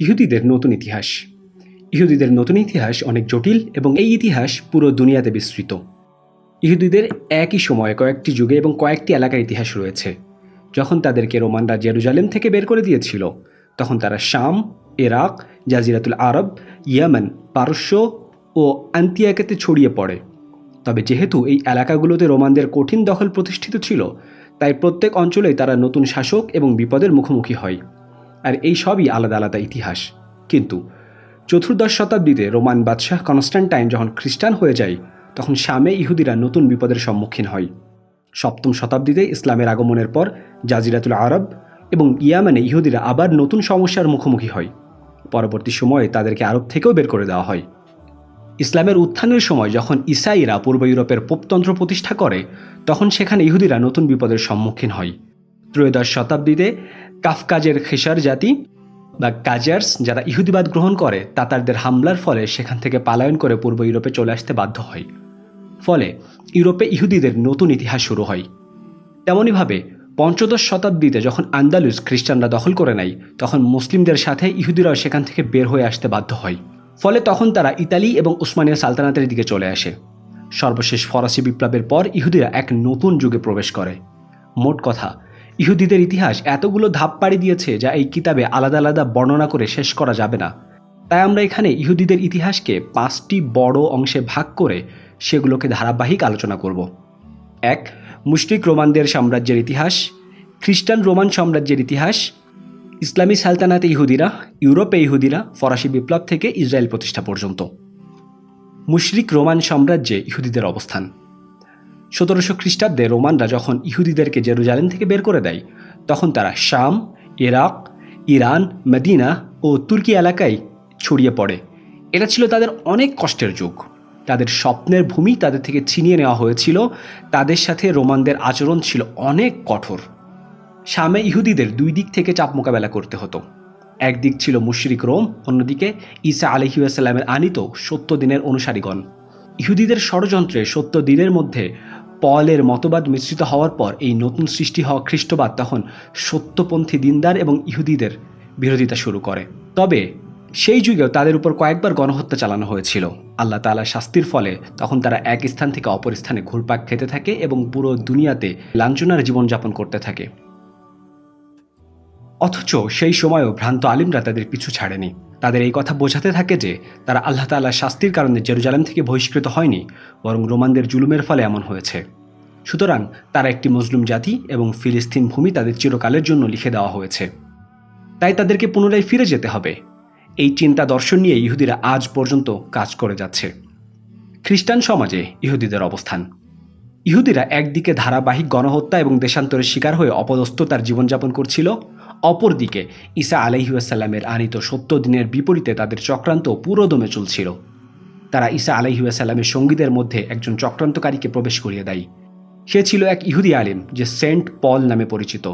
ইহুদিদের নতুন ইতিহাস। ইহুদিদের নতুন ইতিহাস অনেক জটিল এবং এই ইতিহাস পুরো দুনিয়াতে বিস্তৃত। ইহুদিদের একই সময়ে কয়েকটি যুগে এবং কয়েকটি এলাকার ইতিহাস রয়েছে। যখন তাদেরকে রোমানরা জেরুজালেম থেকে বের করে দিয়েছিল, তখন তারা শাম, ইরাক, জাজিরাতুল আরব, ইয়ামান, পারস্য ও আন্তিয়াকাতে ছড়িয়ে পড়ে। তবে যেহেতু এই এলাকাগুলোতে রোমানদের কঠিন দখল প্রতিষ্ঠিত ছিল, তাই প্রত্যেক অঞ্চলেই তারা নতুন শাসক এবং বিপদের মুখোমুখি হয়। আর এই সবই আলাদা আলাদা ইতিহাস। কিন্তু চতুর্দশ শতাব্দীতে রোমান বাদশাহ কনস্ট্যান্টাইন যখন খ্রিস্টান হয়ে যায়, তখন শামে ইহুদিরা নতুন বিপদের সম্মুখীন হয়। সপ্তম শতাব্দীতে ইসলামের আগমনের পর জাজিরাতুল আরব এবং ইয়ামানে ইহুদিরা আবার নতুন সমস্যার মুখোমুখি হয়। পরবর্তী সময়ে তাদেরকে আরব থেকেও বের করে দেওয়া হয়। ইসলামের উত্থানের সময় যখন ইসাইরা পূর্ব ইউরোপের পোপতন্ত্র প্রতিষ্ঠা করে, তখন সেখানে ইহুদিরা নতুন বিপদের সম্মুখীন হয়। ত্রয়োদশ শতাব্দীতে কাফকাজের খেসার জাতি বা কাজার্স যারা ইহুদিবাদ গ্রহণ করে তাতারদের হামলার ফলে সেখান থেকে পালায়ন করে পূর্ব ইউরোপে চলে আসতে বাধ্য হয়। ফলে ইউরোপে ইহুদিদের নতুন ইতিহাস শুরু হয়। তেমনইভাবে পঞ্চদশ শতাব্দীতে যখন আন্দালুস খ্রিস্টানরা দখল করে নেয়, তখন মুসলিমদের সাথে ইহুদিরাও সেখান থেকে বের হয়ে আসতে বাধ্য হয়। ফলে তখন তারা ইতালি এবং উসমানিয়া সালতানাতের দিকে চলে আসে। সর্বশেষ ফরাসি বিপ্লবের পর ইহুদিরা এক নতুন যুগে প্রবেশ করে। মোট কথা ইহুদিদের ইতিহাস এতগুলো ধাপ পাড়ি দিয়েছে যা এই কিতাবে আলাদা আলাদা বর্ণনা করে শেষ করা যাবে না। তাই আমরা এখানে ইহুদিদের ইতিহাসকে পাঁচটি বড় অংশে ভাগ করে সেগুলোকে ধারাবাহিক আলোচনা করব। এক, মুশরিক রোমানদের সাম্রাজ্যের ইতিহাস, খ্রিস্টান রোমান সাম্রাজ্যের ইতিহাস, ইসলামী সালতানাতে ইহুদিরা, ইউরোপে ইহুদিরা, ফরাসি বিপ্লব থেকে ইসরায়েল প্রতিষ্ঠা পর্যন্ত। মুশরিক রোমান সাম্রাজ্যে ইহুদিদের অবস্থান। সতেরোশো খ্রিস্টাব্দে রোমানরা যখন ইহুদিদেরকে জেরুজালেম থেকে বের করে দেয়, তখন তারা শাম, ইরাক, ইরান, মদিনা ও তুর্কি এলাকায় ছড়িয়ে পড়ে। এটা ছিল তাদের অনেক কষ্টের যুগ। তাদের স্বপ্নের ভূমি তাদের থেকে ছিনিয়ে নেওয়া হয়েছিল। তাদের সাথে রোমানদের আচরণ ছিল অনেক কঠোর। শামে ইহুদিদের দুই দিক থেকে চাপ মোকাবেলা করতে হতো। একদিক ছিল মুশরিক রোম, অন্যদিকে ঈসা আলহিউসাল্লামের আনিত সত্য দিনের অনুসারীগণ। ইহুদিদের ষড়যন্ত্রে সত্য দিনের মধ্যে পলের মতবাদ মিশ্রিত হওয়ার পর এই নতুন সৃষ্টি হওয়া খ্রিস্টবাদ তখন সত্যপন্থী দিনদার এবং ইহুদিদের বিরোধিতা শুরু করে। তবে সেই যুগেও তাদের উপর কয়েকবার গণহত্যা চালানো হয়েছিল। আল্লাহ তালা শাস্তির ফলে তখন তারা এক স্থান থেকে অপর স্থানে ঘুরপাক খেতে থাকে এবং পুরো দুনিয়াতে লাঞ্ছনার জীবনযাপন করতে থাকে। অথচ সেই সময়ও ভ্রান্ত আলিমরা তাদের পিছু ছাড়েনি। তাদের এই কথা বোঝাতে থাকে যে, তারা আল্লাহ তাল্লাহ শাস্তির কারণে জেরুজালেম থেকে বহিষ্কৃত হয়নি, বরং রোমানদের জুলুমের ফলে এমন হয়েছে। সুতরাং তারা একটি মুসলিম জাতি এবং ফিলিস্তিন ভূমি তাদের চিরকালের জন্য লিখে দেওয়া হয়েছে। তাই তাদেরকে পুনরায় ফিরে যেতে হবে। এই চিন্তা দর্শন নিয়ে ইহুদিরা আজ পর্যন্ত কাজ করে যাচ্ছে। খ্রিস্টান সমাজে ইহুদিদের অবস্থান। ইহুদিরা একদিকে ধারাবাহিক গণহত্যা এবং দেশান্তরের শিকার হয়ে অপদস্থ তার জীবনযাপন করছিল অপরদিকে ঈসা আলাইহুয়াসাল্লামের আনিত সত্য দিনের বিপরীতে তাদের চক্রান্ত পুরোদমে চলছিল। তারা ঈসা আলাইহুয়াসাল্লামের সঙ্গীদের মধ্যে একজন চক্রান্তকারীকে প্রবেশ করিয়ে দেয়। সে ছিল এক ইহুদি আলিম যে সেন্ট পল নামে পরিচিত।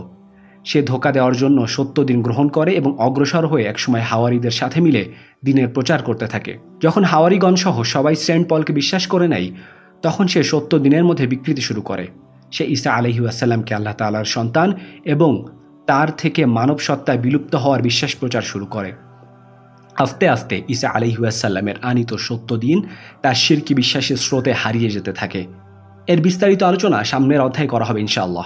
সে ধোকা দেওয়ার জন্য সত্য দিন গ্রহণ করে এবং অগ্রসর হয়ে একসময় হাওয়ারিদের সাথে মিলে দিনের প্রচার করতে থাকে। যখন হাওয়ারিগণ সহ সবাই সেন্ট পলকে বিশ্বাস করে নেয়, তখন সে সত্য দিনের মধ্যে বিকৃতি শুরু করে। সে ঈসা আলহি আসাল্লামকে আল্লাহ তালার সন্তান এবং তার থেকে মানব সত্তায় বিলুপ্ত হওয়ার বিশ্বাস প্রচার শুরু করে। আস্তে আস্তে ঈসা আলহিউসাল্লামের আনিত সত্য দিন তার শিরকি বিশ্বাসের স্রোতে হারিয়ে যেতে থাকে। এর বিস্তারিত আলোচনা সামনের অধ্যায় করা হবে ইনশাআল্লাহ।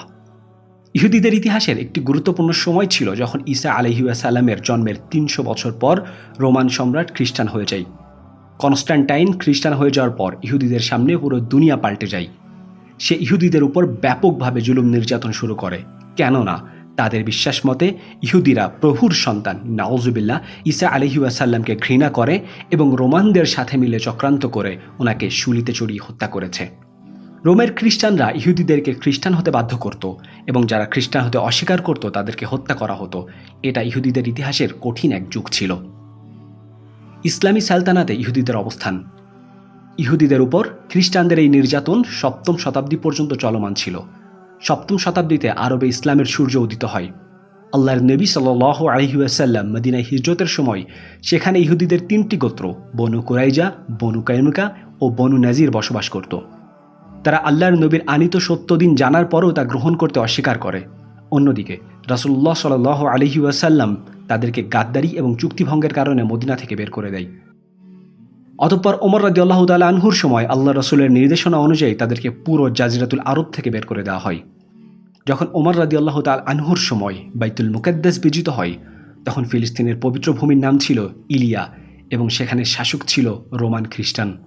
ইহুদিদের ইতিহাসের একটি গুরুত্বপূর্ণ সময় ছিল যখন ঈসা আলহিউসাল্লামের জন্মের তিনশো বছর পর রোমান সম্রাট খ্রিস্টান হয়ে যায়। কনস্ট্যান্টাইন খ্রিস্টান হয়ে যাওয়ার পর ইহুদিদের সামনে পুরো দুনিয়া পাল্টে যায়। সে ইহুদিদের উপর ব্যাপকভাবে জুলুম নির্যাতন শুরু করে। কেননা তাদের বিশ্বাস মতে ইহুদিরা প্রভুর সন্তান। নাওজুবিল্লা ঈসা আলহিউসাল্লামকে ঘৃণা করে এবং রোমানদের সাথে মিলে চক্রান্ত করে ওনাকে শুলিতে চড়িয়ে হত্যা করেছে। রোমের খ্রিস্টানরা ইহুদিদেরকে খ্রিস্টান হতে বাধ্য করত এবং যারা খ্রিস্টান হতে অস্বীকার করত তাদেরকে হত্যা করা হতো। এটা ইহুদিদের ইতিহাসের কঠিন এক যুগ ছিল। ইসলামী সালতানাতে ইহুদিদের অবস্থান। ইহুদিদের উপর খ্রিস্টানদের এই নির্যাতন সপ্তম শতাব্দী পর্যন্ত চলমান ছিল। সপ্তম শতাব্দীতে আরবে ইসলামের সূর্য উদিত হয়। আল্লাহর নবী সাল আলহিউসাল্লাম মদিনায় হিজরতের সময় সেখানে ইহুদিদের তিনটি গোত্র, বনু কুরাইজা, বনু কায়নুকা ও বনু নাজির বসবাস করত। তারা আল্লাহর নবীর আনিত সত্য দিন জানার পরও তা গ্রহণ করতে অস্বীকার করে। অন্যদিকে রাসুল্লাহ সাল আলহি ওয়াসাল্লাম তাদেরকে গাদ্দারি এবং চুক্তিভঙ্গের কারণে মদিনা থেকে বের করে দেয়। অতঃপর ওমর রাজি আল্লাহ আনহুর সময় আল্লাহ রসুলের নির্দেশনা অনুযায়ী তাদেরকে পুরো জাজিরাতুল আরব থেকে বের করে দেওয়া হয়। যখন ওমর রাজি আল্লাহ তাল আনহুর সময় বাইতুল মুকাদ্দাস বিজিত হয়, তখন ফিলিস্তিনের পবিত্র ভূমির নাম ছিল ইলিয়া এবং সেখানে শাসক ছিল রোমান খ্রিস্টান।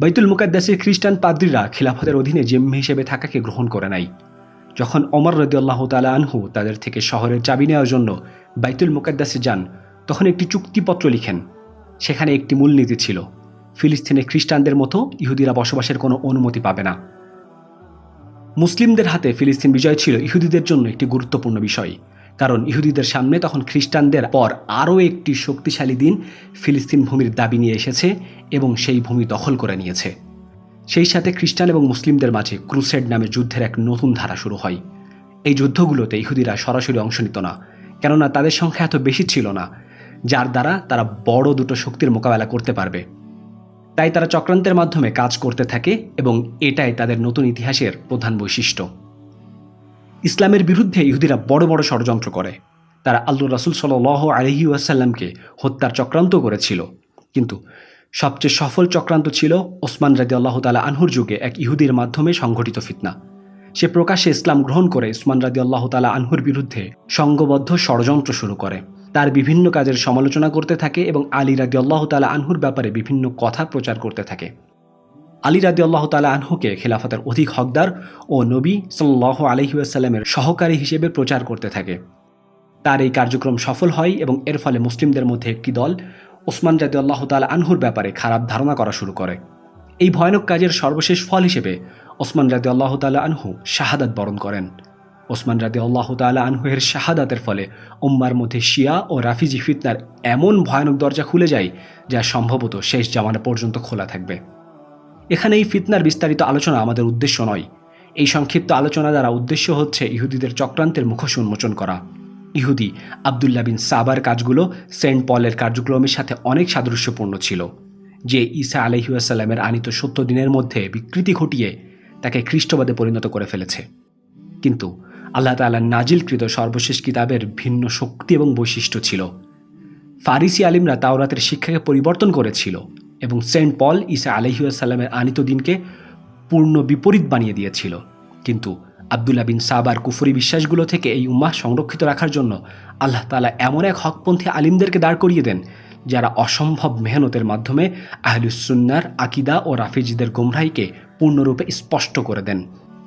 বাইতুল মুকাদ্দাসের খ্রিস্টান পাদ্রীরা খিলাফতের অধীনে জিম্মি হিসেবে থাকাকে গ্রহণ করে নাই। যখন অমর রদিয়াল্লাহ তালা আনহু তাদের থেকে শহরের চাবি নেওয়ার জন্য বাইতুল মুকাদ্দাসে যান, তখন একটি চুক্তিপত্র লিখেন। সেখানে একটি মূলনীতি ছিল, ফিলিস্তিনে খ্রিস্টানদের মতো ইহুদিরা বসবাসের কোনো অনুমতি পাবে না। মুসলিমদের হাতে ফিলিস্তিন বিজয় ছিল ইহুদিদের জন্য একটি গুরুত্বপূর্ণ বিষয়। কারণ ইহুদিদের সামনে তখন খ্রিস্টানদের পর আরও একটি শক্তিশালী দিন ফিলিস্তিন ভূমির দাবি নিয়ে এসেছে এবং সেই ভূমি দখল করে নিয়েছে। সেই সাথে খ্রিস্টান এবং মুসলিমদের মাঝে ক্রুসেড নামে যুদ্ধের এক নতুন ধারা শুরু হয়। এই যুদ্ধগুলোতে ইহুদিরা সরাসরি অংশ নিত না, কেননা তাদের সংখ্যা এত বেশি ছিল না, যার দ্বারা তারা বড় দুটো শক্তির মোকাবেলা করতে পারবে। তাই তারা চক্রান্তের মাধ্যমে কাজ করতে থাকে এবং এটাই তাদের নতুন ইতিহাসের প্রধান বৈশিষ্ট্য। ইসলামের বিরুদ্ধে ইহুদিরা বড় বড় ষড়যন্ত্র করে। তারা আল্লু রাসুল সাল আলহি আসাল্লামকে হত্যার চক্রান্ত করেছিল। কিন্তু সবচেয়ে সফল চক্রান্ত ছিল ওসমান রাজি আল্লাহ তালা আনহুর যুগে এক ইহুদির মাধ্যমে সংঘটিত ফিতনা। সে প্রকাশ্যে ইসলাম গ্রহণ করে উসমান রাজি আল্লাহ তালা আনহুর বিরুদ্ধে সংঘবদ্ধ ষড়যন্ত্র শুরু করে। তার বিভিন্ন কাজের সমালোচনা করতে থাকে এবং আলী রাজি আল্লাহ তালা আনহুর ব্যাপারে বিভিন্ন কথা প্রচার করতে থাকে। আলী রাদি আল্লাহ তালা আনহুকে খেলাফতের অধিক হকদার ও নবী সাল্লাহ আলহিউসাল্লামের সহকারী হিসেবে প্রচার করতে থাকে। তার এই কার্যক্রম সফল হয় এবং এর ফলে মুসলিমদের মধ্যে একটি দল ওসমান রাদি আল্লাহ তালা আনহুর ব্যাপারে খারাপ ধারণা করা শুরু করে। এই ভয়ানক কাজের সর্বশেষ ফল হিসেবে ওসমান রাদি আল্লাহ তালা আনহু শাহাদাত বরণ করেন। ওসমান রাদি আল্লাহ তালা আনহুয়ের শাহাদাতের ফলে উম্মার মধ্যে শিয়া ও রাফিজি ফিতনার এমন ভয়ানক দরজা খুলে যায় যা সম্ভবত শেষ জামানা পর্যন্ত খোলা থাকবে। এখানে এই ফিতনার বিস্তারিত আলোচনা আমাদের উদ্দেশ্য নয়। এই সংক্ষিপ্ত আলোচনা দ্বারা উদ্দেশ্য হচ্ছে ইহুদিদের চক্রান্তের মুখোশ উন্মোচন করা। ইহুদি আবদুল্লা বিন সাবার কাজগুলো সেন্ট পলের কার্যক্রমের সাথে অনেক সাদৃশ্যপূর্ণ ছিল। যে ঈসা আলহিউসাল্লামের আনিত সত্য দিনের মধ্যে বিকৃতি ঘটিয়ে তাকে খ্রিস্টবাদে পরিণত করে ফেলেছে। কিন্তু আল্লাহ তাল্লাহ নাজিলকৃত সর্বশেষ কিতাবের ভিন্ন শক্তি এবং বৈশিষ্ট্য ছিল। ফারিসি আলিমরা তাওরাতের শিক্ষাকে পরিবর্তন করেছিল এবং সেন্ট পল ইসা আলহিউসাল্লামের আনিত দিনকে পূর্ণ বিপরীত বানিয়ে দিয়েছিল। কিন্তু আবদুল্লা বিন সাবার কুফরি বিশ্বাসগুলো থেকে এই উম্মাহ সংরক্ষিত রাখার জন্য আল্লাহ তালা এমন এক হকপন্থী আলিমদেরকে দাঁড় করিয়ে দেন, যারা অসম্ভব মেহনতের মাধ্যমে আহলুসুন্নার, আকিদা ও রাফিজিদের গোমরাইকে পূর্ণরূপে স্পষ্ট করে দেন,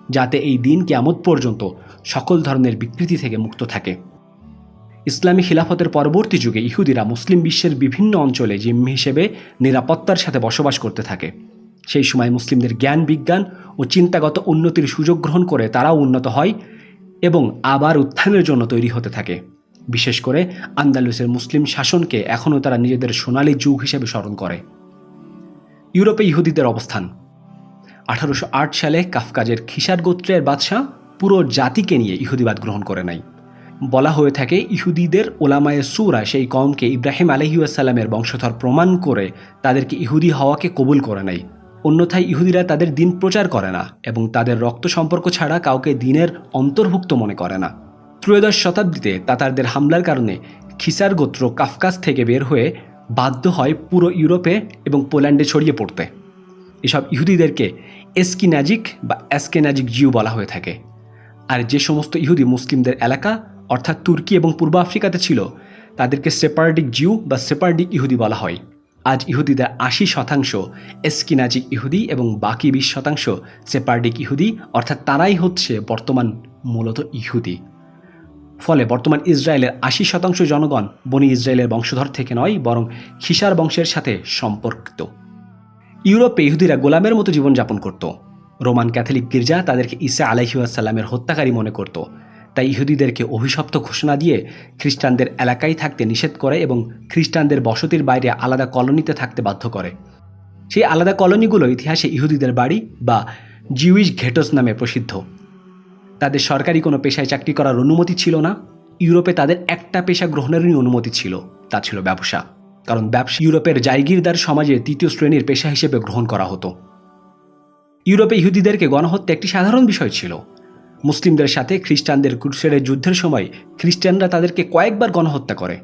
যাতে এই দিন কেমত পর্যন্ত সকল ধরনের বিকৃতি থেকে মুক্ত থাকে। ইসলামী খিলাফতের পরবর্তী যুগে ইহুদিরা মুসলিম বিশ্বের বিভিন্ন অঞ্চলে জিম্মি হিসেবে নিরাপত্তার সাথে বসবাস করতে থাকে। সেই সময় মুসলিমদের জ্ঞান, বিজ্ঞান ও চিন্তাগত উন্নতির সুযোগ গ্রহণ করে তারাও উন্নত হয় এবং আবার উত্থানের জন্য তৈরি হতে থাকে। বিশেষ করে আন্দালুসের মুসলিম শাসনকে এখনও তারা নিজেদের সোনালী যুগ হিসেবে স্মরণ করে। ইউরোপে ইহুদিদের অবস্থান। আঠারোশো আট সালে কাফকাজের খিসার গোত্রের বাদশাহ পুরো জাতিকে নিয়ে ইহুদিবাদ গ্রহণ করে নাই। বলা হয়ে থাকে, ইহুদিদের ওলামায়ে সুরা সেই কমকে ইব্রাহিম আলহিউসাল্লামের বংশধর প্রমাণ করে তাদেরকে ইহুদি হওয়াকে কবুল করে নাই। অন্যথায় ইহুদিরা তাদের দিন প্রচার করে না এবং তাদের রক্ত সম্পর্ক ছাড়া কাউকে দিনের অন্তর্ভুক্ত মনে করে না। ত্রয়োদশ শতাব্দীতে তাতারদের হামলার কারণে খিসার গোত্র কাফকাস থেকে বের হয়ে বাধ্য হয় পুরো ইউরোপে এবং পোল্যান্ডে ছড়িয়ে পড়তে। এসব ইহুদিদেরকে এসকিনাজিক বা অ্যাসকেনাজিক জিউ বলা হয়ে থাকে। আর যে সমস্ত ইহুদি মুসলিমদের এলাকা, অর্থাৎ তুর্কি এবং পূর্ব আফ্রিকাতে ছিল, তাদেরকে সেপারডিক জিউ বা সেপারডিক ইহুদি বলা হয়। আজ ইহুদিদের আশি শতাংশ এসকিনাজিক ইহুদি এবং বাকি বিশ শতাংশ সেপারডিক ইহুদি, অর্থাৎ তারাই হচ্ছে বর্তমান মূলত ইহুদি। ফলে বর্তমান ইসরায়েলের আশি শতাংশ জনগণ বনি ইসরায়েলের বংশধর থেকে নয়, বরং খিসার বংশের সাথে সম্পর্কিত। ইউরোপে ইহুদিরা গোলামের মতো জীবনযাপন করত। রোমান ক্যাথলিক গির্জা তাদেরকে ইসা আলাইহুয়াসাল্লামের হত্যাকারী মনে করত। তাই ইহুদিদেরকে অভিশপ্ত ঘোষণা দিয়ে খ্রিস্টানদের এলাকায় থাকতে নিষেধ করে এবং খ্রিস্টানদের বসতির বাইরে আলাদা কলোনিতে থাকতে বাধ্য করে। সেই আলাদা কলোনিগুলো ইতিহাসে ইহুদিদের বাড়ি বা জিউইশ ঘেটস নামে প্রসিদ্ধ। তাদের সরকারি কোনো পেশায় চাকরি করার অনুমতি ছিল না। ইউরোপে তাদের একটা পেশা গ্রহণেরই অনুমতি ছিল, তা ছিল ব্যবসা। কারণ ব্যবসা ইউরোপের জায়গিরদার সমাজে তৃতীয় শ্রেণির পেশা হিসেবে গ্রহণ করা হতো। ইউরোপে ইহুদিদেরকে গণহত্যা একটি সাধারণ বিষয় ছিল। মুসলিমদের সাথে খ্রিস্টানদের ক্রুসেডের যুদ্ধের সময় খ্রিস্টানরা তাদেরকে কয়েকবার গণহত্যা করে।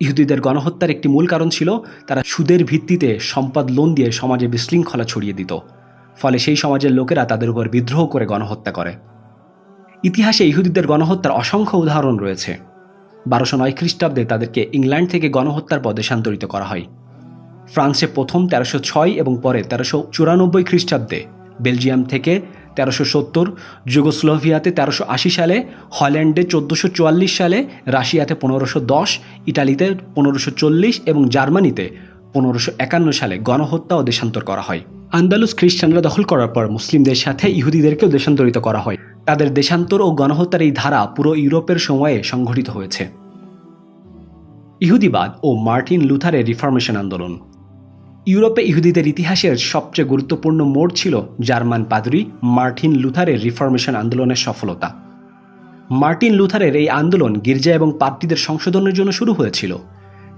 ইহুদিদের গণহত্যার একটি মূল কারণ ছিল তারা সুদের ভিত্তিতে সম্পদ লোন দিয়ে সমাজে বিশৃঙ্খলা ছড়িয়ে দিত। ফলে সেই সমাজের লোকেরা তাদের উপর বিদ্রোহ করে গণহত্যা করে। ইতিহাসে ইহুদিদের গণহত্যার অসংখ্য উদাহরণ রয়েছে। বারোশো নয় খ্রিস্টাব্দে তাদেরকে ইংল্যান্ড থেকে গণহত্যার পদে দেশান্তরিত করা হয়। ফ্রান্সে প্রথম তেরোশো ছয় এবং পরে তেরোশো চুরানব্বই খ্রিস্টাব্দে বেলজিয়াম থেকে তেরোশো সত্তর, যুগোস্লোভিয়াতে তেরোশো আশি সালে, হল্যান্ডে চোদ্দোশো চুয়াল্লিশ সালে, রাশিয়াতে পনেরোশো দশ ইটালিতে পনেরোশো চল্লিশ এবং জার্মানিতে পনেরোশো একান্ন সালে গণহত্যা ও দেশান্তর করা হয়। আন্দালুস খ্রিস্টানরা দখল করার পর মুসলিমদের সাথে ইহুদিদেরকেও দেশান্তরিত করা হয়। তাদের দেশান্তর ও গণহত্যার এই ধারা পুরো ইউরোপের সময়ে সংঘটিত হয়েছে। ইহুদিবাদ ও মার্টিন লুথারের রিফরমেশন আন্দোলন ইউরোপে ইহুদিদের ইতিহাসের সবচেয়ে গুরুত্বপূর্ণ মোড় ছিল জার্মান পাদরি মার্টিন লুথারের রিফরমেশন আন্দোলনের সফলতা। মার্টিন লুথারের এই আন্দোলন গির্জা এবং পাদ্রীদের সংশোধনের জন্য শুরু হয়েছিল।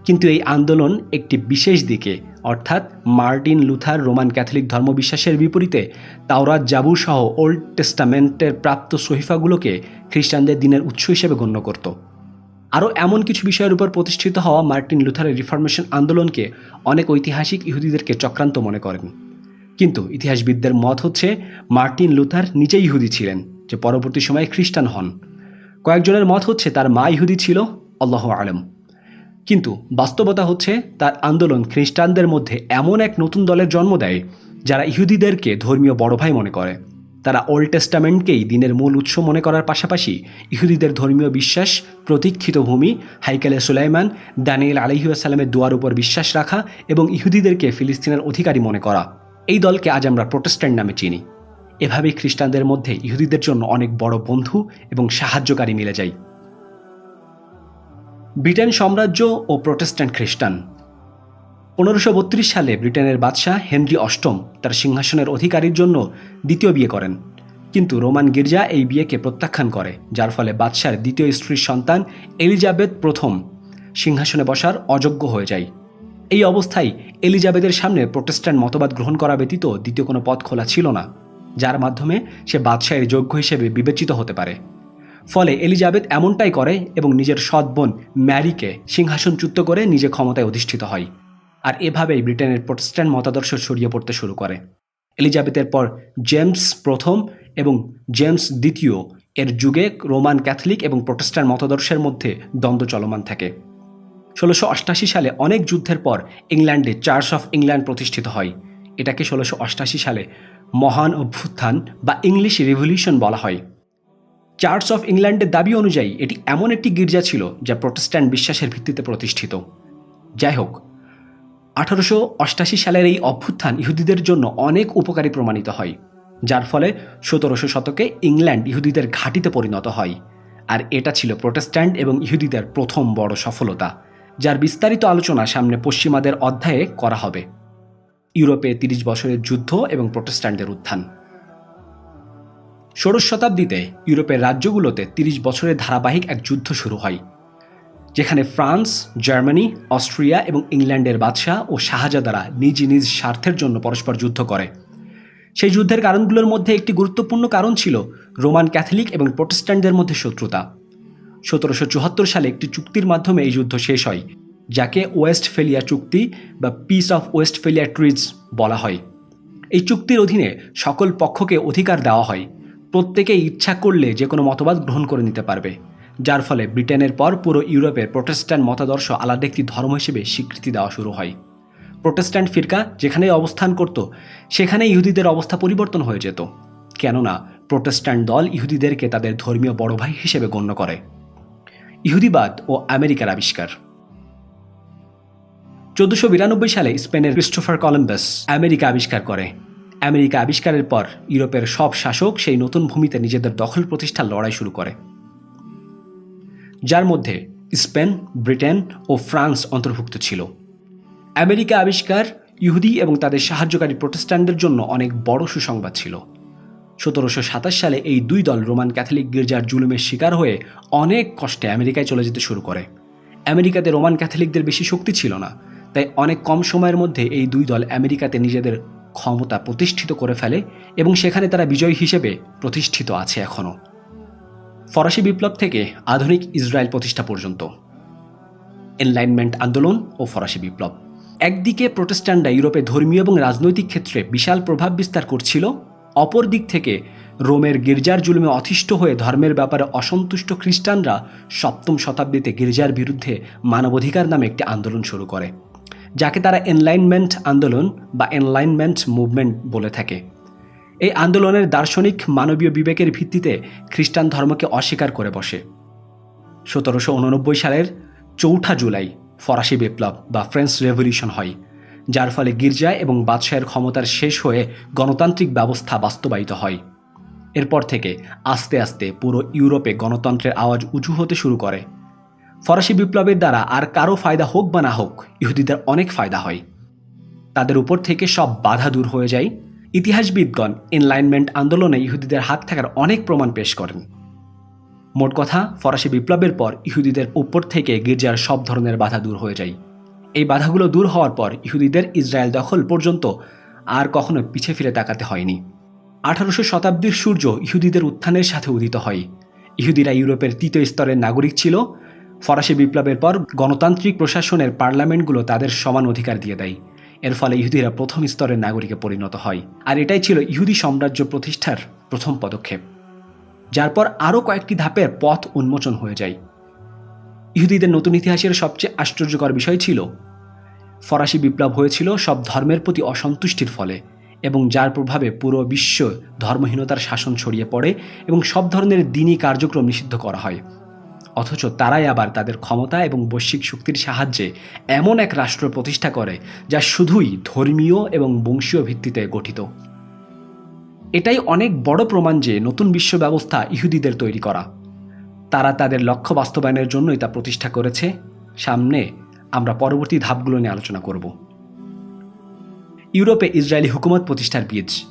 কিন্তু এই আন্দোলন একটি বিশেষ দিকে, অর্থাৎ মার্টিন লুথার রোমান ক্যাথলিক ধর্মবিশ্বাসের বিপরীতে, তাওরাত জাবুর সহ ওল্ড টেস্টামেন্টের প্রাপ্ত সহিফাগুলোকে খ্রিস্টানদের দিনের উৎস হিসেবে গণ্য করত। আরও এমন কিছু বিষয়ের উপর প্রতিষ্ঠিত হওয়া মার্টিন লুথারের রিফরমেশন আন্দোলনকে অনেক ঐতিহাসিক ইহুদিদেরকে চক্রান্ত মনে করেন। কিন্তু ইতিহাসবিদদের মত হচ্ছে, মার্টিন লুথার নিজেই ইহুদি ছিলেন, যে পরবর্তী সময়ে খ্রিস্টান হন। কয়েকজনের মত হচ্ছে, তার মা ইহুদি ছিল, আল্লাহ আলম। কিন্তু বাস্তবতা হচ্ছে, তার আন্দোলন খ্রিস্টানদের মধ্যে এমন এক নতুন দলের জন্ম দেয়, যারা ইহুদিদেরকে ধর্মীয় বড় ভাই মনে করে। তারা ওল্ড টেস্টামেন্টকেই দিনের মূল উৎস মনে করার পাশাপাশি ইহুদিদের ধর্মীয় বিশ্বাস, প্রতীক্ষিত ভূমি, হাইকেলে সুলাইমান, দানিয়েল আলহিউসালামের দোয়ার উপর বিশ্বাস রাখা এবং ইহুদিদেরকে ফিলিস্তিনের অধিকারী মনে করা। এই দলকে আজ আমরা প্রোটেস্ট্যান্ট নামে চিনি। এভাবেই খ্রিস্টানদের মধ্যে ইহুদিদের জন্য অনেক বড় বন্ধু এবং সাহায্যকারী মিলে যায়। ব্রিটেন সাম্রাজ্য ও প্রোটেস্ট্যান্ট খ্রিস্টান। পনেরোশো সালে ব্রিটেনের বাদশাহ হেনরি অষ্টম তার সিংহাসনের অধিকারীর জন্য দ্বিতীয় বিয়ে করেন। কিন্তু রোমান গির্জা এই বিয়েকে প্রত্যাখ্যান করে, যার ফলে বাদশার দ্বিতীয় স্ত্রীর সন্তান এলিজাবেথ প্রথম সিংহাসনে বসার অযোগ্য হয়ে যায়। এই অবস্থায় এলিজাবেথের সামনে প্রোটেস্ট্যান্ট মতবাদ গ্রহণ করা ব্যতীত দ্বিতীয় কোনো পথ খোলা ছিল না, যার মাধ্যমে সে বাদশাহের যোগ্য হিসেবে বিবেচিত হতে পারে। ফলে এলিজাবেথ এমনটাই করে এবং নিজের সৎ বোন ম্যারিকে সিংহাসনচ্যুত করে নিজে ক্ষমতায় অধিষ্ঠিত হয়। আর এভাবেই ব্রিটেনের প্রোটেস্ট্যান্ট মতাদর্শ ছড়িয়ে পড়তে শুরু করে। এলিজাবেথের পর জেমস প্রথম এবং জেমস দ্বিতীয় এর যুগে রোমান ক্যাথলিক এবং প্রোটেস্ট্যান্ট মতাদর্শের মধ্যে দ্বন্দ্ব চলমান থাকে। ষোলোশো অষ্টাশি সালে অনেক যুদ্ধের পর ইংল্যান্ডে চার্চ অফ ইংল্যান্ড প্রতিষ্ঠিত হয়। এটাকে ষোলোশো অষ্টাশি সালে মহান অভ্যুত্থান বা ইংলিশ রেভলিউশন বলা হয়। চার্চ অফ ইংল্যান্ডের দাবি অনুযায়ী এটি এমন একটি গির্জা ছিল যা প্রোটেস্ট্যান্ট বিশ্বাসের ভিত্তিতে প্রতিষ্ঠিত। যাই হোক আঠারোশো অষ্টাশি সালের এই অভ্যুত্থান ইহুদিদের জন্য অনেক উপকারী প্রমাণিত হয়, যার ফলে সতেরোশো শতকে ইংল্যান্ড ইহুদিদের ঘাঁটিতে পরিণত হয়। আর এটা ছিল প্রোটেস্ট্যান্ট এবং ইহুদিদের প্রথম বড় সফলতা, যার বিস্তারিত আলোচনা সামনে পশ্চিমাদের অধ্যায়ে করা হবে। ইউরোপে তিরিশ বছরের যুদ্ধ এবং প্রোটেস্ট্যান্টদের উত্থান। ষোড়শ শতাব্দীতে ইউরোপের রাজ্যগুলোতে তিরিশ বছরের ধারাবাহিক এক যুদ্ধ শুরু হয়। যেখানে ফ্রান্স, জার্মানি, অস্ট্রিয়া এবং ইংল্যান্ডের বাদশাহ ও শাহজাদারা নিজ নিজ স্বার্থের জন্য পরস্পর যুদ্ধ করে। সেই যুদ্ধের কারণগুলোর মধ্যে একটি গুরুত্বপূর্ণ কারণ ছিল রোমান ক্যাথলিক এবং প্রোটেস্ট্যান্টদের মধ্যে শত্রুতা। সতেরোশো চুয়াত্তর সালে একটি চুক্তির মাধ্যমে এই যুদ্ধ শেষ হয়, যাকে ওয়েস্টফেলিয়া চুক্তি বা পিস অফ ওয়েস্টফেলিয়া ট্রিজ বলা হয়। এই চুক্তির অধীনে সকল পক্ষকে অধিকার দেওয়া হয়। প্রত্যেকে ইচ্ছা করলে যে কোনো মতবাদ গ্রহণ করে নিতে পারবে। যার ফলে ব্রিটেনের পর পুরো ইউরোপের প্রোটেস্ট্যান্ট মতাদর্শ আলাদা একটি ধর্ম হিসেবে স্বীকৃতি দেওয়া শুরু হয়। প্রোটেস্ট্যান্ট ফিরকা যেখানেই অবস্থান করত সেখানে ইহুদিদের অবস্থা পরিবর্তন হয়ে যেত। কেননা, প্রোটেস্ট্যান্ট দল ইহুদিদেরকে তাদের ধর্মীয় বড় ভাই হিসেবে গণ্য করে। ইহুদিবাদ ও আমেরিকার আবিষ্কার। চোদ্দশো বিরানব্বই সালে স্পেনের ক্রিস্টোফার কলম্বাস আমেরিকা আবিষ্কার করে। আমেরিকা আবিষ্কারের পর ইউরোপের সব শাসক সেই নতুন ভূমিতে নিজেদের দখল প্রতিষ্ঠার লড়াই শুরু করে। যার মধ্যে স্পেন, ব্রিটেন ও ফ্রান্স অন্তর্ভুক্ত ছিল। আমেরিকা আবিষ্কার, ইহুদি এবং তাদের সাহায্যকারী প্রতিষ্ঠানদের জন্য অনেক বড় সুসংবাদ ছিল। সতেরোশো সাতাশ সালে এই দুই দল রোমান ক্যাথলিক গির্জার জুলুমের শিকার হয়ে অনেক কষ্টে আমেরিকায় চলে যেতে শুরু করে। আমেরিকাতে রোমান ক্যাথলিকদের বেশি শক্তি ছিল না, তাই অনেক কম সময়ের মধ্যে এই দুই দল আমেরিকাতে নিজেদের ক্ষমতা প্রতিষ্ঠিত করে ফেলে এবং সেখানে তারা বিজয়ী হিসেবে প্রতিষ্ঠিত আছে এখনও। ফরাসি বিপ্লব থেকে আধুনিক ইসরায়েল প্রতিষ্ঠা পর্যন্ত। এনলাইনমেন্ট আন্দোলন ও ফরাসি বিপ্লব। একদিকে প্রোটেস্ট্যান্টরা ইউরোপে ধর্মীয় এবং রাজনৈতিক ক্ষেত্রে বিশাল প্রভাব বিস্তার করছিল, অপর দিক থেকে রোমের গির্জার জুলুমে অতিষ্ঠ হয়ে ধর্মের ব্যাপারে অসন্তুষ্ট খ্রিস্টানরা সপ্তম শতাব্দীতে গির্জার বিরুদ্ধে মানবাধিকার নামে একটি আন্দোলন শুরু করে, যাকে তারা এনলাইনমেন্ট আন্দোলন বা এনলাইনমেন্ট মুভমেন্ট বলে থাকে। এই আন্দোলনের দার্শনিক মানবীয় বিবেকের ভিত্তিতে খ্রিস্টান ধর্মকে অস্বীকার করে বসে। সতেরোশো উননব্বই সালের চৌঠা জুলাই ফরাসি বিপ্লব বা ফ্রেঞ্চ রেভলিউশন হয়, যার ফলে গির্জা এবং বাদশাহের ক্ষমতার শেষ হয়ে গণতান্ত্রিক ব্যবস্থা বাস্তবায়িত হয়। এরপর থেকে আস্তে আস্তে পুরো ইউরোপে গণতন্ত্রের আওয়াজ উঁচু হতে শুরু করে। ফরাসি বিপ্লবের দ্বারা আর কারও ফায়দা হোক বা না হোক, ইহুদিদের অনেক ফায়দা হয়। তাদের উপর থেকে সব বাধা দূর হয়ে যায়। ইতিহাসবিদগণ এনলাইনমেন্ট আন্দোলনে ইহুদিদের হাত থাকার অনেক প্রমাণ পেশ করেন। মোট কথা, ফরাসি বিপ্লবের পর ইহুদিদের উপর থেকে গির্জার সব ধরনের বাধা দূর হয়ে যায়। এই বাধাগুলো দূর হওয়ার পর ইহুদিদের ইসরায়েল দখল পর্যন্ত আর কখনো পিছে ফিরে তাকাতে হয়নি। আঠারোশো শতাব্দীর সূর্য ইহুদিদের উত্থানের সাথে উদিত হয়। ইহুদিরা ইউরোপের তৃতীয় স্তরের নাগরিক ছিল। ফরাসি বিপ্লবের পর গণতান্ত্রিক প্রশাসনের পার্লামেন্টগুলো তাদের সমান অধিকার দিয়ে দেয়। এর ফলে ইহুদিরা প্রথম স্তরের নাগরিকে পরিণত হয়। আর এটাই ছিল ইহুদি সাম্রাজ্য প্রতিষ্ঠার প্রথম পদক্ষেপ, যার পর আরও কয়েকটি ধাপের পথ উন্মোচন হয়ে যায়। ইহুদিদের নতুন ইতিহাসের সবচেয়ে আশ্চর্যকর বিষয় ছিল, ফরাসি বিপ্লব হয়েছিল সব ধর্মের প্রতি অসন্তুষ্টির ফলে এবং যার প্রভাবে পুরো বিশ্ব ধর্মহীনতার শাসন ছড়িয়ে পড়ে এবং সব ধরনের দিনই কার্যক্রম নিষিদ্ধ করা হয়। অথচ তারাই আবার তাদের ক্ষমতা এবং বৈশ্বিক শক্তির সাহায্যে এমন এক রাষ্ট্র প্রতিষ্ঠা করে যা শুধুই ধর্মীয় এবং বংশীয় ভিত্তিতে গঠিত। এটাই অনেক বড় প্রমাণ যে নতুন বিশ্ব ব্যবস্থা ইহুদিদের তৈরি করা। তারা তাদের লক্ষ্য বাস্তবায়নের জন্যই তা প্রতিষ্ঠা করেছে। সামনে আমরা পরবর্তী ধাপগুলো নিয়ে আলোচনা করব। ইউরোপে ইসরায়েলি হুকুমত প্রতিষ্ঠার বীজ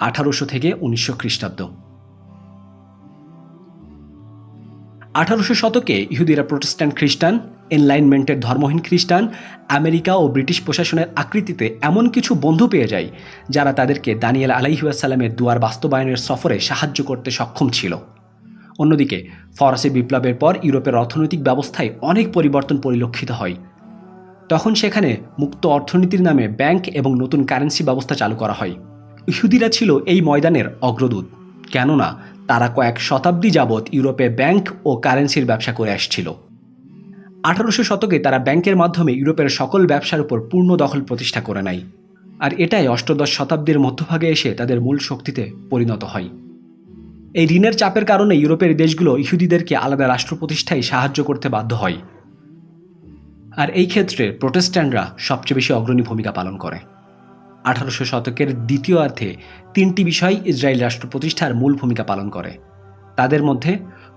আঠারোশো থেকে উনিশশো খ্রিস্টাব্দ। আঠারোশো শতকে ইহুদিরা প্রোটেস্ট্যান্ট খ্রিস্টান, এনলাইনমেন্টের ধর্মহীন খ্রিস্টান, আমেরিকা ও ব্রিটিশ প্রশাসনের আকৃতিতে এমন কিছু বন্ধু পেয়ে যায় যারা তাদেরকে দানিয়েল আলাইহাসাল্লামের দুয়ার বাস্তবায়নের সফরে সাহায্য করতে সক্ষম ছিল। অন্যদিকে, ফরাসি বিপ্লবের পর ইউরোপের অর্থনৈতিক ব্যবস্থায় অনেক পরিবর্তন পরিলক্ষিত হয়। তখন সেখানে মুক্ত অর্থনীতির নামে ব্যাংক এবং নতুন কারেন্সি ব্যবস্থা চালু করা হয়। ইহুদিরা ছিল এই ময়দানের অগ্রদূত। কেননা তারা কয়েক শতাব্দী যাবৎ ইউরোপে ব্যাংক ও কারেন্সির ব্যবসা করে আসছিল। আঠারোশো শতকে তারা ব্যাংকের মাধ্যমে ইউরোপের সকল ব্যবসার উপর পূর্ণ দখল প্রতিষ্ঠা করে নেয়। আর এটাই অষ্টদশ শতাব্দীর মধ্যভাগে এসে তাদের মূল শক্তিতে পরিণত হয়। এই ঋণের চাপের কারণে ইউরোপের দেশগুলো ইহুদিদেরকে আলাদা রাষ্ট্র প্রতিষ্ঠায় সাহায্য করতে বাধ্য হয়। আর এই ক্ষেত্রে প্রোটেস্ট্যান্টরা সবচেয়ে বেশি অগ্রণী ভূমিকা পালন করে। আঠারোশো শতকের দ্বিতীয় অর্ধে তিনটি বিষয় ইসরায়েল রাষ্ট্র প্রতিষ্ঠার মূল ভূমিকা পালন করে। তাদের মধ্যে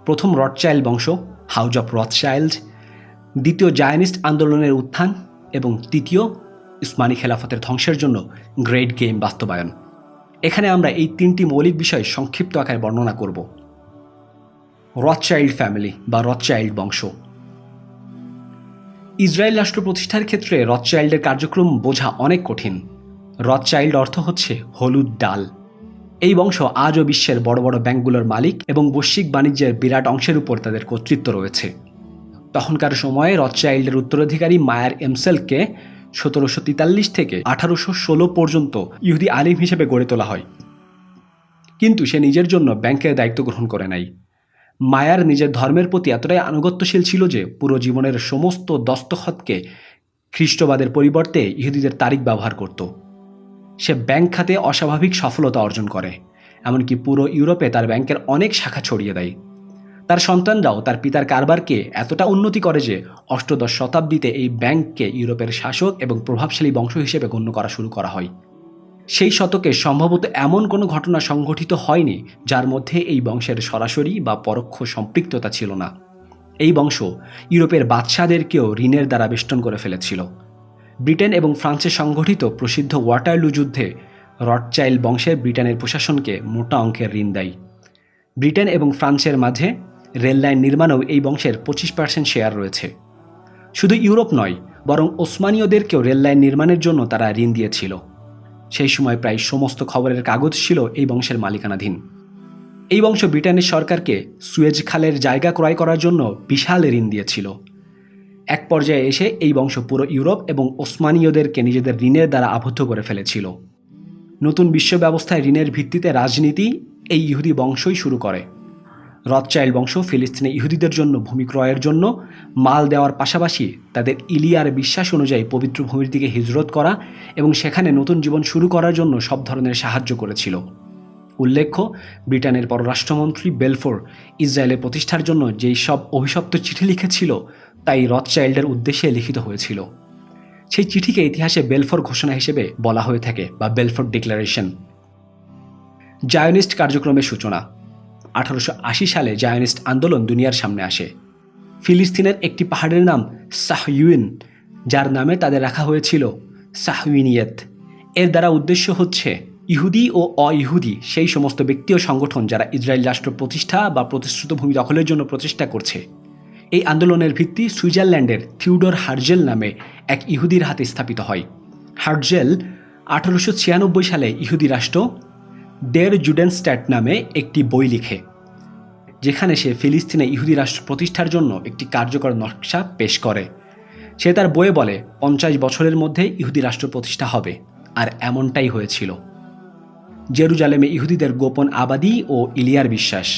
প্রথম রথচাইল্ড বংশ, হাউজ অফ রথচাইল্ড দ্বিতীয় জায়নিস্ট আন্দোলনের উত্থান এবং তৃতীয় ইসমানি খেলাফতের ধ্বংসের জন্য গ্রেট গেম বাস্তবায়ন। এখানে আমরা এই তিনটি মৌলিক বিষয় সংক্ষিপ্ত আকারে বর্ণনা করব। রথচাইল্ড ফ্যামিলি বা রথচাইল্ড বংশ। ইসরায়েল রাষ্ট্র প্রতিষ্ঠার ক্ষেত্রে রথচাইল্ডের কার্যক্রম বোঝা অনেক কঠিন। রথচাইল্ড অর্থ হচ্ছে হলুদ ডাল। এই বংশ আজও বিশ্বের বড় বড় ব্যাংকগুলোর মালিক এবং বৈশ্বিক বাণিজ্যের বিরাট অংশের উপর তাদের কর্তৃত্ব রয়েছে। তখনকার সময়ে রথচাইল্ডের উত্তরাধিকারী মায়ার এমসেলকে সতেরোশো তেতাল্লিশ থেকে আঠারোশো ষোলো পর্যন্ত ইহুদি আলিম হিসেবে গড়ে তোলা হয়। কিন্তু সে নিজের জন্য ব্যাংকের দায়িত্ব গ্রহণ করে নাই। মায়ার নিজের ধর্মের প্রতি এতটাই আনুগত্যশীল ছিল যে পুরো জীবনের সমস্ত দস্তখতকে খ্রিস্টবাদের পরিবর্তে ইহুদিদের তারিখ ব্যবহার করত। সে ব্যাংক খাতে অস্বাভাবিক সফলতা অর্জন করে। এমনকি পুরো ইউরোপে তার ব্যাংকের অনেক শাখা ছড়িয়ে দেয়। তার সন্তানরাও তার পিতার কারবারকে এতটা উন্নতি করে যে অষ্টদশ শতাব্দীতে এই ব্যাংককে ইউরোপের শাসক এবং প্রভাবশালী বংশ হিসেবে গণ্য করা শুরু করা হয়। সেই শতকে সম্ভবত এমন কোনো ঘটনা সংঘটিত হয়নি যার মধ্যে এই বংশের সরাসরি বা পরোক্ষ সম্পৃক্ততা ছিল না। এই বংশ ইউরোপের বাদশাদেরকেও ঋণের দ্বারা বেষ্টন করে ফেলেছিল। ব্রিটেন এবং ফ্রান্সে সংঘটিত প্রসিদ্ধ ওয়াটারলু যুদ্ধে রটচাইল্ড বংশের ব্রিটেনের প্রশাসনকে মোটা অঙ্কের ঋণ দেয়। ব্রিটেন এবং ফ্রান্সের মাঝে রেললাইন নির্মাণেও এই বংশের পঁচিশ পার্সেন্ট শেয়ার রয়েছে। শুধু ইউরোপ নয়, বরং ওসমানীয়দেরকেও রেললাইন নির্মাণের জন্য তারা ঋণ দিয়েছিল। সেই সময় প্রায় সমস্ত খবরের কাগজ ছিল এই বংশের মালিকানাধীন। এই বংশ ব্রিটেনের সরকারকে সুয়েজ খালের জায়গা ক্রয় করার জন্য বিশাল ঋণ দিয়েছিল। এক পর্যায়ে এসে এই বংশ পুরো ইউরোপ এবং ওসমানীয়দেরকে নিজেদের ঋণের দ্বারা আবদ্ধ করে ফেলেছিল। নতুন বিশ্ব ব্যবস্থায় ঋণের ভিত্তিতে রাজনীতি এই ইহুদি বংশই শুরু করে। রথচাইল্ড বংশ ফিলিস্তিনে ইহুদিদের জন্য ভূমি ক্রয়ের জন্য মাল দেওয়ার পাশাপাশি তাদের ইলিয়ার বিশ্বাস অনুযায়ী পবিত্র ভূমির দিকে হিজরত করা এবং সেখানে নতুন জীবন শুরু করার জন্য সব ধরনের সাহায্য করেছিল। উল্লেখ্য, ব্রিটেনের পররাষ্ট্রমন্ত্রী বেলফোর ইসরায়েলের প্রতিষ্ঠার জন্য যেই সব অভিশপ্ত চিঠি লিখেছিল তাই রথচাইল্ডের উদ্দেশ্যে লিখিত হয়েছিল। সেই চিঠিকে ইতিহাসে বেলফোর ঘোষণা হিসেবে বলা হয়ে থাকে বা বেলফোর ডিক্লারেশন। জায়নিস্ট কার্যক্রমের সূচনা। আঠারোশো আশি সালে জায়নিস্ট আন্দোলন দুনিয়ার সামনে আসে। ফিলিস্তিনের একটি পাহাড়ের নাম সাহইউন যার নামে তাদের রাখা হয়েছিল সাহউইনিয়ত এর দ্বারা উদ্দেশ্য হচ্ছে, ইহুদি ও অইহুদি, সেই সমস্ত ব্যক্তি ও সংগঠন যারা ইসরায়েল রাষ্ট্র প্রতিষ্ঠা বা প্রতিশ্রুত ভূমি দখলের জন্য প্রচেষ্টা করছে। এই আন্দোলনের ভিত্তি সুইজারল্যান্ডের থিউডর হার্জেল নামে এক ইহুদির হাতে স্থাপিত হয়। হার্জেল আঠারোশো ছিয়ানব্বই সালে ইহুদি রাষ্ট্র ডের জুডেনস্ট্যাট নামে একটি বই লিখে, যেখানে সে ফিলিস্তিনে ইহুদি রাষ্ট্র প্রতিষ্ঠার জন্য একটি কার্যকর নকশা পেশ করে। সে তার বইয়ে বলে, পঞ্চাশ বছরের মধ্যে ইহুদি রাষ্ট্র প্রতিষ্ঠা হবে। আর এমনটাই হয়েছিল। জেরুজালেমে ইহুদিদের গোপন আবাদি ও ইলিয়ার বিশ্বাস।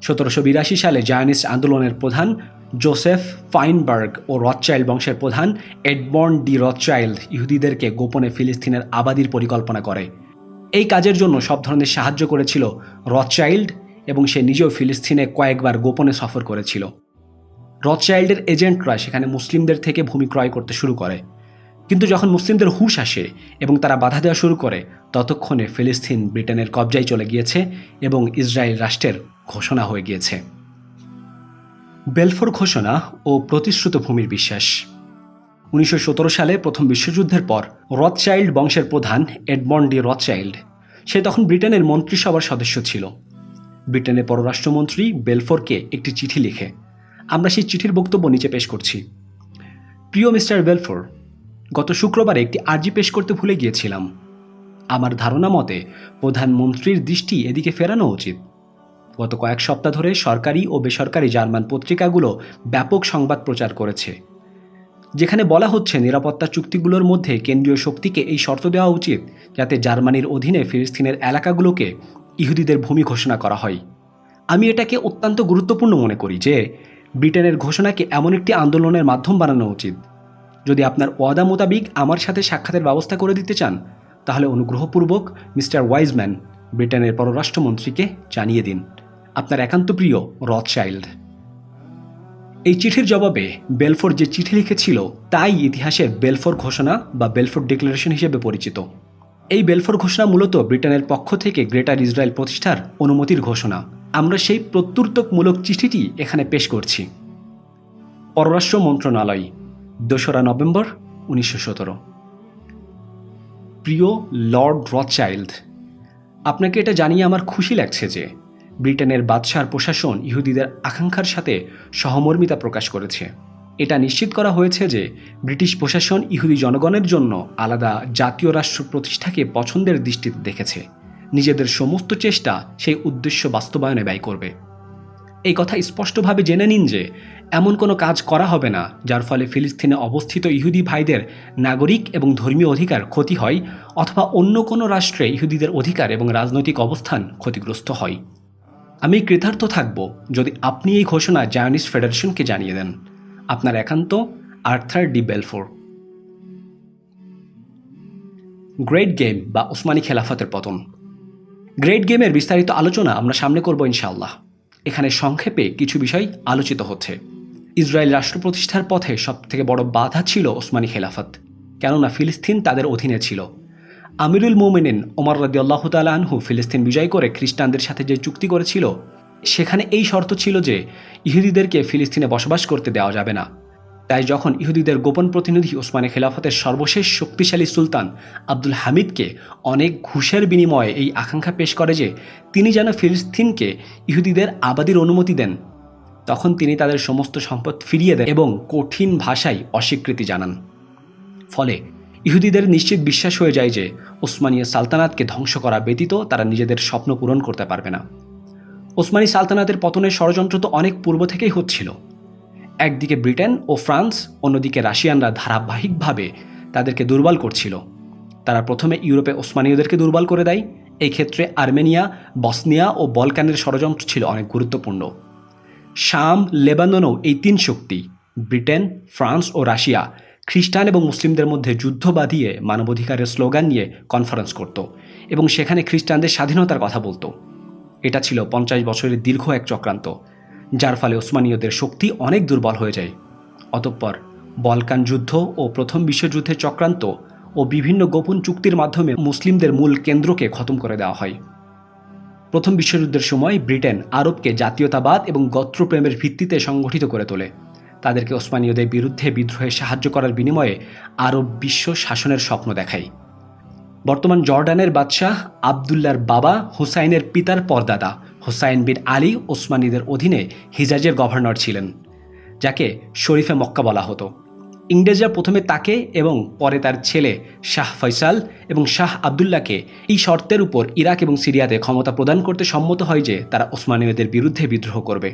সতেরোশো বিরাশি সালে জায়নিস্ট আন্দোলনের প্রধান জোসেফ ফাইনবার্গ ও রথচাইল্ড বংশের প্রধান এডবর্ন ডি রথচাইল্ড ইহুদিদেরকে গোপনে ফিলিস্তিনের আবাদির পরিকল্পনা করে। এই কাজের জন্য সব ধরনের সাহায্য করেছিল রথচাইল্ড এবং সে নিজেও ফিলিস্তিনে কয়েকবার গোপনে সফর করেছিল। রথচাইল্ডের এজেন্টরা সেখানে মুসলিমদের থেকে ভূমি ক্রয় করতে শুরু করে। কিন্তু যখন মুসলিমদের হুঁশ আসে এবং তারা বাধা দেওয়া শুরু করে, ততক্ষণে ফিলিস্তিন ব্রিটেনের কবজায় চলে গিয়েছে এবং ইসরায়েল রাষ্ট্রের ঘোষণা হয়ে গিয়েছে। বেলফোর ঘোষণা ও প্রতিশ্রুত ভূমির বিশ্বাস। উনিশশো সতেরো সালে প্রথম বিশ্বযুদ্ধের পর রথচাইল্ড বংশের প্রধান এডমন্ড ডি রথচাইল্ড, সে তখন ব্রিটেনের মন্ত্রিসভার সদস্য ছিল। ব্রিটেনের পররাষ্ট্রমন্ত্রী বেলফোরকে একটি চিঠি লিখে, আমরা সেই চিঠির বক্তব্য নিচে পেশ করছি। প্রিয় মিস্টার বেলফোর, গত শুক্রবারে একটি আর্জি পেশ করতে ভুলে গিয়েছিলাম। আমার ধারণা মতে প্রধানমন্ত্রীর দৃষ্টি এদিকে ফেরানো উচিত। গত কয়েক সপ্তাহ ধরে সরকারি ও বেসরকারি জার্মান পত্রিকাগুলো ব্যাপক সংবাদ প্রচার করেছে। যেখানে বলা হচ্ছে নিরাপত্তা চুক্তিগুলোর মধ্যে কেন্দ্রীয় শক্তিকে এই শর্ত দেওয়া উচিত যাতে জার্মানির অধীনে ফিলিস্তিনের এলাকাগুলোকে ইহুদিদের ভূমি ঘোষণা করা হয়। আমি এটাকে অত্যন্ত গুরুত্বপূর্ণ মনে করি যে, ব্রিটেনের ঘোষণাকে এমন একটি আন্দোলনের মাধ্যম বানানো উচিত। যদি আপনার ওয়াদা মোতাবিক আমার সাথে সাক্ষাতের ব্যবস্থা করে দিতে চান, তাহলে অনুগ্রহপূর্বক মিস্টার ওয়াইজম্যান ব্রিটেনের পররাষ্ট্রমন্ত্রীকে জানিয়ে দিন। আপনার একান্ত প্রিয় রথচাইল্ড। এই চিঠির জবাবে বেলফোর যে চিঠি লিখেছিল, তাই ইতিহাসে বেলফোর ঘোষণা বা বেলফোর ডিক্লারেশন হিসেবে পরিচিত। এই বেলফোর ঘোষণা মূলত ব্রিটেনের পক্ষ থেকে গ্রেটার ইসরায়েল প্রতিষ্ঠার অনুমতির ঘোষণা। আমরা সেই প্রত্যুত্তকমূলক চিঠিটি এখানে পেশ করছি। পররাষ্ট্র মন্ত্রণালয়, দোসরা নভেম্বর, উনিশশো সতেরো। প্রিয় লর্ড রথচাইল্ড, আপনাকে এটা জানিয়ে আমার খুশি লাগছে যে ব্রিটেনের বাদশার প্রশাসন ইহুদিদের আকাঙ্ক্ষার সাথে সহমর্মিতা প্রকাশ করেছে। এটা নিশ্চিত করা হয়েছে যে ব্রিটিশ প্রশাসন ইহুদি জনগণের জন্য আলাদা জাতীয় রাষ্ট্র প্রতিষ্ঠাকে পছন্দের দৃষ্টিতে দেখেছে। নিজেদের সমস্ত চেষ্টা সেই উদ্দেশ্য বাস্তবায়নে ব্যয় করবে। এই কথা স্পষ্টভাবে জেনে নিন যে এমন কোনো কাজ করা হবে না, যার ফলে ফিলিস্তিনে অবস্থিত ইহুদি ভাইদের নাগরিক এবং ধর্মীয় অধিকার ক্ষতি হয়, অথবা অন্য কোনো রাষ্ট্রে ইহুদিদের অধিকার এবং রাজনৈতিক অবস্থান ক্ষতিগ্রস্ত হয়। আমি কৃতার্থ থাকব যদি আপনি এই ঘোষণা জায়নিস ফেডারেশনকে জানিয়ে দেন। আপনার একান্ত Arthur D Balfour. Great game বা ওসমানী খেলাফতের পতন। গ্রেট গেমের বিস্তারিত আলোচনা আমরা সামনে করব ইনশাআল্লাহ। এখানে সংক্ষেপে কিছু বিষয় আলোচিত হচ্ছে। ইসরায়েল রাষ্ট্র প্রতিষ্ঠার পথে সবথেকে বড় বাধা ছিল ওসমানী খেলাফত। কেননা ফিলিস্তিন তাদের অধীনে ছিল। আমিরুল মোমিনিন ওমর রাদি আল্লাহ ফিলিস্তিন বিজয় করে খ্রিস্টানদের সাথে যে চুক্তি করেছিল, সেখানে এই শর্ত ছিল যে ইহুদিদেরকে ফিলিস্তিনে বসবাস করতে দেওয়া যাবে না। তাই যখন ইহুদিদের গোপন প্রতিনিধি ওসমানে খেলাফতের সর্বশেষ শক্তিশালী সুলতান আব্দুল হামিদকে অনেক ঘুষের বিনিময়ে এই আকাঙ্ক্ষা পেশ করে যে তিনি যেন ফিলিস্তিনকে ইহুদিদের আবাদির অনুমতি দেন, তখন তিনি তাদের সমস্ত সম্পদ ফিরিয়ে দেন এবং কঠিন ভাষায় অস্বীকৃতি জানান। ফলে ইহুদিদের নিশ্চিত বিশ্বাস হয়ে যায় যে ওসমানীয় সালতানাতকে ধ্বংস করা ব্যতীত তারা নিজেদের স্বপ্ন পূরণ করতে পারবে না। ওসমানী সালতানাতের পতনের ষড়যন্ত্র তো অনেক পূর্ব থেকেই হচ্ছিল। একদিকে ব্রিটেন ও ফ্রান্স, অন্যদিকে রাশিয়ানরা ধারাবাহিকভাবে তাদেরকে দুর্বল করছিল। তারা প্রথমে ইউরোপে ওসমানীয়দেরকে দুর্বল করে দেয়। এই ক্ষেত্রে আর্মেনিয়া, বসনিয়া ও বলকানের ষড়যন্ত্র ছিল অনেক গুরুত্বপূর্ণ। শাম, লেবাননও এই তিন শক্তি, ব্রিটেন, ফ্রান্স ও রাশিয়া খ্রিস্টান এবং মুসলিমদের মধ্যে যুদ্ধ বাঁধিয়ে মানবাধিকারের স্লোগান নিয়ে কনফারেন্স করত এবং সেখানে খ্রিস্টানদের স্বাধীনতার কথা বলতো। এটা ছিল পঞ্চাশ বছরের দীর্ঘ এক চক্রান্ত, যার ফলে ওসমানীয়দের শক্তি অনেক দুর্বল হয়ে যায়। অতঃপর বলকান যুদ্ধ ও প্রথম বিশ্বযুদ্ধের চক্রান্ত ও বিভিন্ন গোপন চুক্তির মাধ্যমে মুসলিমদের মূল কেন্দ্রকে খতম করে দেওয়া হয়। প্রথম বিশ্বযুদ্ধের সময় ব্রিটেন আরবকে জাতীয়তাবাদ এবং গত্রপ্রেমের ভিত্তিতে সংগঠিত করে তোলে। তাদেরকে ওসমানীয়দের বিরুদ্ধে বিদ্রোহে সাহায্য করার বিনিময়ে আরব বিশ্ব শাসনের স্বপ্ন দেখায়। বর্তমান জর্ডানের বাদশাহ আবদুল্লার বাবা হুসাইনের পিতার পরদাদা হুসাইন বিন আলী ওসমানীদের অধীনে হিজাজের গভর্নর ছিলেন, যাকে শরীফে মক্কা বলা হতো। ইংরেজরা প্রথমে তাকে এবং পরে তার ছেলে শাহ ফয়সাল এবং শাহ আবদুল্লাহকে এই শর্তের উপর ইরাক এবং সিরিয়াতে ক্ষমতা প্রদান করতে সম্মত হয় যে তারা ওসমানীয়দের বিরুদ্ধে বিদ্রোহ করবে।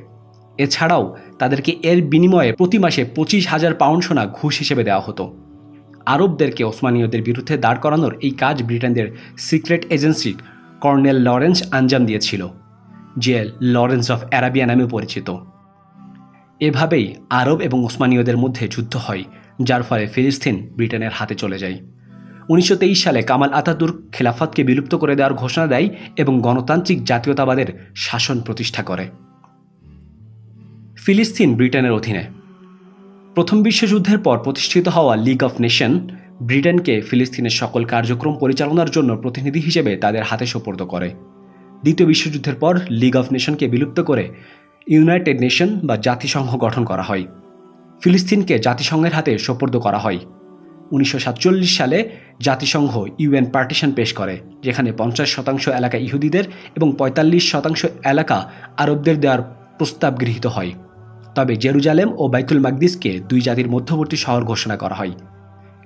এছাড়াও তাদেরকে এর বিনিময়ে প্রতি মাসে পঁচিশ হাজার পাউন্ড সোনা ঘুষ হিসেবে দেওয়া হতো। আরবদেরকে ওসমানীয়দের বিরুদ্ধে দাঁড় করানোর এই কাজ ব্রিটেনদের সিক্রেট এজেন্সি কর্নেল লরেন্স আঞ্জাম দিয়েছিল, যে লরেন্স অফ অ্যারাবিয়া নামে পরিচিত। এভাবেই আরব এবং ওসমানীয়দের মধ্যে যুদ্ধ হয়, যার ফলে ফিলিস্তিন ব্রিটেনের হাতে চলে যায়। উনিশশো তেইশ সালে কামাল আতাতুর্ক খেলাফতকে বিলুপ্ত করে দেওয়ার ঘোষণা দেয় এবং গণতান্ত্রিক জাতীয়তাবাদের শাসন প্রতিষ্ঠা করে। ফিলিস্তিন ব্রিটেনের অধীনে। প্রথম বিশ্বযুদ্ধের পর প্রতিষ্ঠিত হওয়া লিগ অফ নেশন ব্রিটেনকে ফিলিস্তিনের সকল কার্যক্রম পরিচালনার জন্য প্রতিনিধি হিসেবে তাদের হাতে সোপর্দ করে। দ্বিতীয় বিশ্বযুদ্ধের পর লিগ অফ নেশনকে বিলুপ্ত করে ইউনাইটেড নেশন বা জাতিসংঘ গঠন করা হয়। ফিলিস্তিনকে জাতিসংঘের হাতে সোপর্দ করা হয়। উনিশশো সাতচল্লিশ সালে জাতিসংঘ ইউএন পার্টিশন পেশ করে, যেখানে পঞ্চাশ শতাংশ এলাকা ইহুদিদের এবং পঁয়তাল্লিশ শতাংশ এলাকা আরবদের দেওয়ার প্রস্তাব গৃহীত হয়। তবে জেরুজালেম ও বাইতুল মাকদিসকে দুই জাতির মধ্যবর্তী শহর ঘোষণা করা হয়।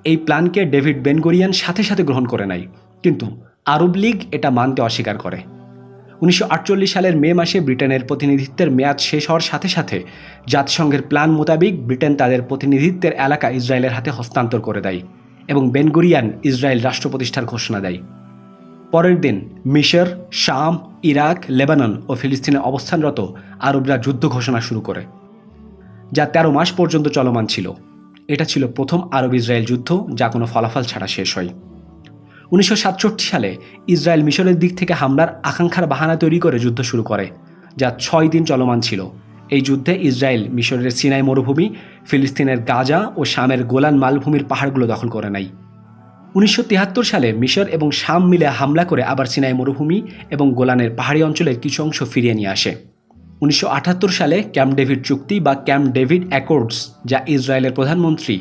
এই প্ল্যানকে ডেভিড বেনগোরিয়ান সাথে সাথে গ্রহণ করে নেয়, কিন্তু আরব লীগ এটা মানতে অস্বীকার করে। উনিশশো আটচল্লিশ সালের মে মাসে ব্রিটেনের প্রতিনিধিত্বের মেয়াদ শেষ হওয়ার সাথে সাথে জাতিসংঘের প্ল্যান মোতাবেক ব্রিটেন তাদের প্রতিনিধিত্বের এলাকা ইসরায়েলের হাতে হস্তান্তর করে দেয় এবং বেনগুরিয়ান ইসরায়েল রাষ্ট্র প্রতিষ্ঠার ঘোষণা দেয়। পরের দিন মিশর, শাম, ইরাক, লেবানন ও ফিলিস্তিনে অবস্থানরত আরবরা যুদ্ধ ঘোষণা শুরু করে। যা তেরো মাস পর্যন্ত চলমান ছিল। এটা ছিল প্রথম আরব ইসরায়েল যুদ্ধ, যা কোনো ফলাফল ছাড়া শেষ হয়। উনিশশো সাতষট্টি সালে ইসরায়েল মিশরের দিক থেকে হামলার আকাঙ্ক্ষার বাহানা তৈরি করে যুদ্ধ শুরু করে, যা ছয় দিন চলমান ছিল। এই যুদ্ধে ইসরায়েল মিশরের সিনাই মরুভূমি, ফিলিস্তিনের গাজা ও শামের গোলান মালভূমির পাহাড়গুলো দখল করে নেয়। উনিশশো সালে মিশর এবং শাম মিলে হামলা করে আবার সিনাই মরুভূমি এবং গোলানের পাহাড়ি অঞ্চলের কিছু অংশ ফিরিয়ে নিয়ে আসে। উনিশশো আটাত্তর সালে ক্যাম্প ডেভিড চুক্তি বা ক্যাম্প ডেভিড অ্যাকর্ডস, যা ইসরায়েলের প্রধানমন্ত্রী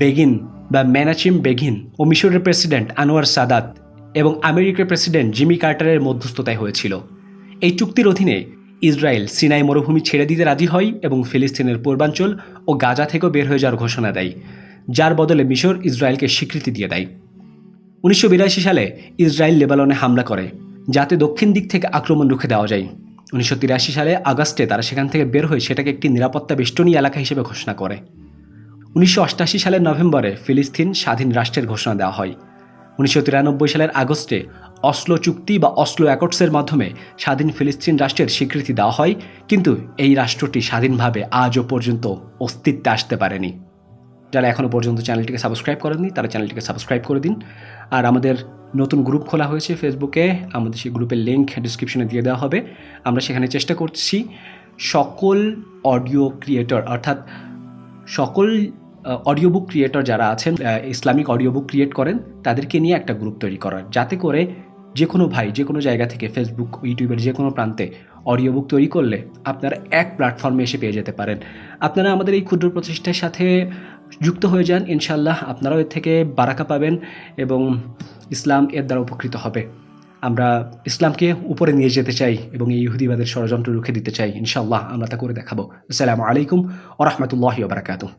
বেগিন বা ম্যানাচিম বেগিন ও মিশরের প্রেসিডেন্ট আনোয়ার সাদাত এবং আমেরিকার প্রেসিডেন্ট জিমি কার্টারের মধ্যস্থতায় হয়েছিল। এই চুক্তির অধীনে ইসরায়েল সিনাই মরুভূমি ছেড়ে দিতে রাজি হয় এবং ফিলিস্তিনের পূর্বাঞ্চল ও গাজা থেকেও বের হয়ে যাওয়ার ঘোষণা দেয়, যার বদলে মিশর ইসরায়েলকে স্বীকৃতি দিয়ে দেয়। উনিশশো বিরাশি সালে ইসরায়েল লেবাননে হামলা করে, যাতে দক্ষিণ দিক থেকে আক্রমণ রুখে দেওয়া যায়। উনিশশো তিরাশি সালে আগস্টে তারা সেখান থেকে বের হয়ে সেটাকে একটি নিরাপত্তা বেষ্টনী এলাকা হিসেবে ঘোষণা করে। উনিশশো সালের নভেম্বরে ফিলিস্তিন স্বাধীন রাষ্ট্রের ঘোষণা দেওয়া হয়। উনিশশো তিরানব্বই সালের আগস্টে অসলো চুক্তি বা অসলো অ্যাকর্ডসের মাধ্যমে স্বাধীন ফিলিস্তিন রাষ্ট্রের স্বীকৃতি দেওয়া হয়, কিন্তু এই রাষ্ট্রটি স্বাধীনভাবে আজও পর্যন্ত অস্তিত্বে আসতে পারেনি। যারা এখনও পর্যন্ত চ্যানেলটিকে সাবস্ক্রাইব করেননি, তারা চ্যানেলটিকে সাবস্ক্রাইব করে দিন। আর আমাদের নতুন গ্রুপ খোলা হয়েছে ফেসবুকে আমাদের সেই গ্রুপের লিঙ্ক ডিসক্রিপশনে দিয়ে দেওয়া হবে। আমরা সেখানে চেষ্টা করছি সকল অডিও ক্রিয়েটর অর্থাৎ সকল অডিও বুক ক্রিয়েটর যারা আছেন ইসলামিক অডিও বুক ক্রিয়েট করেন, তাদেরকে নিয়ে একটা গ্রুপ তৈরি করার। যাতে করে যে কোনো ভাই যে কোনো জায়গা থেকে ফেসবুক ইউটিউবের যে কোনো প্রান্তে অডিও বুক তৈরি করলে আপনারা এক প্ল্যাটফর্মে এসে পেয়ে যেতে পারেন। আপনারা আমাদের এই ক্ষুদ্র প্রচেষ্টার সাথে যুক্ত হয়ে যান ইনশাল্লাহ আপনারাও এর থেকে বারাকা পাবেন এবং ইসলাম এর দ্বারা উপকৃত হবে। আমরা ইসলামকে উপরে নিয়ে যেতে চাই এবং এই ইহুদিবাদের ষড়যন্ত্র রুখে দিতে চাই ইনশাল্লাহ আমরা তা করে দেখাবো। আসসালামু আলাইকুম ওরহমতুল্লাহি বারাকাতুহ।